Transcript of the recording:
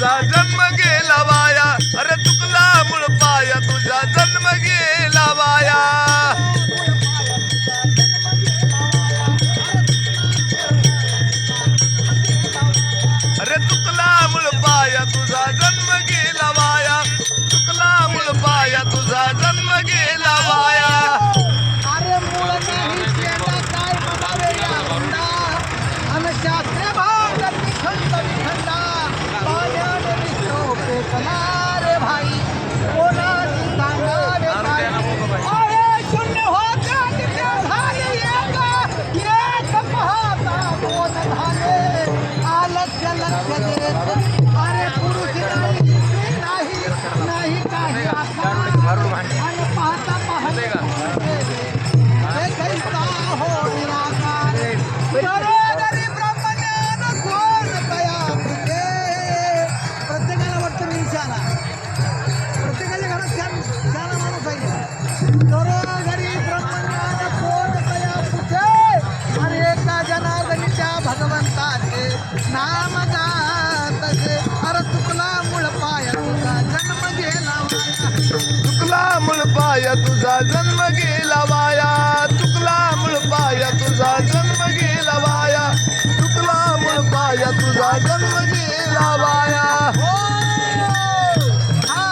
माझा जन्म गेला अरे पुरुष नहीं नहीं नहीं चाहिए आपका पाया तुझा जन्म गेला वाया तुकला मूळ पाया तुझा जन्म गेला वाया तुकला मूळ पाया तुझा जन्म गेला वाया हा!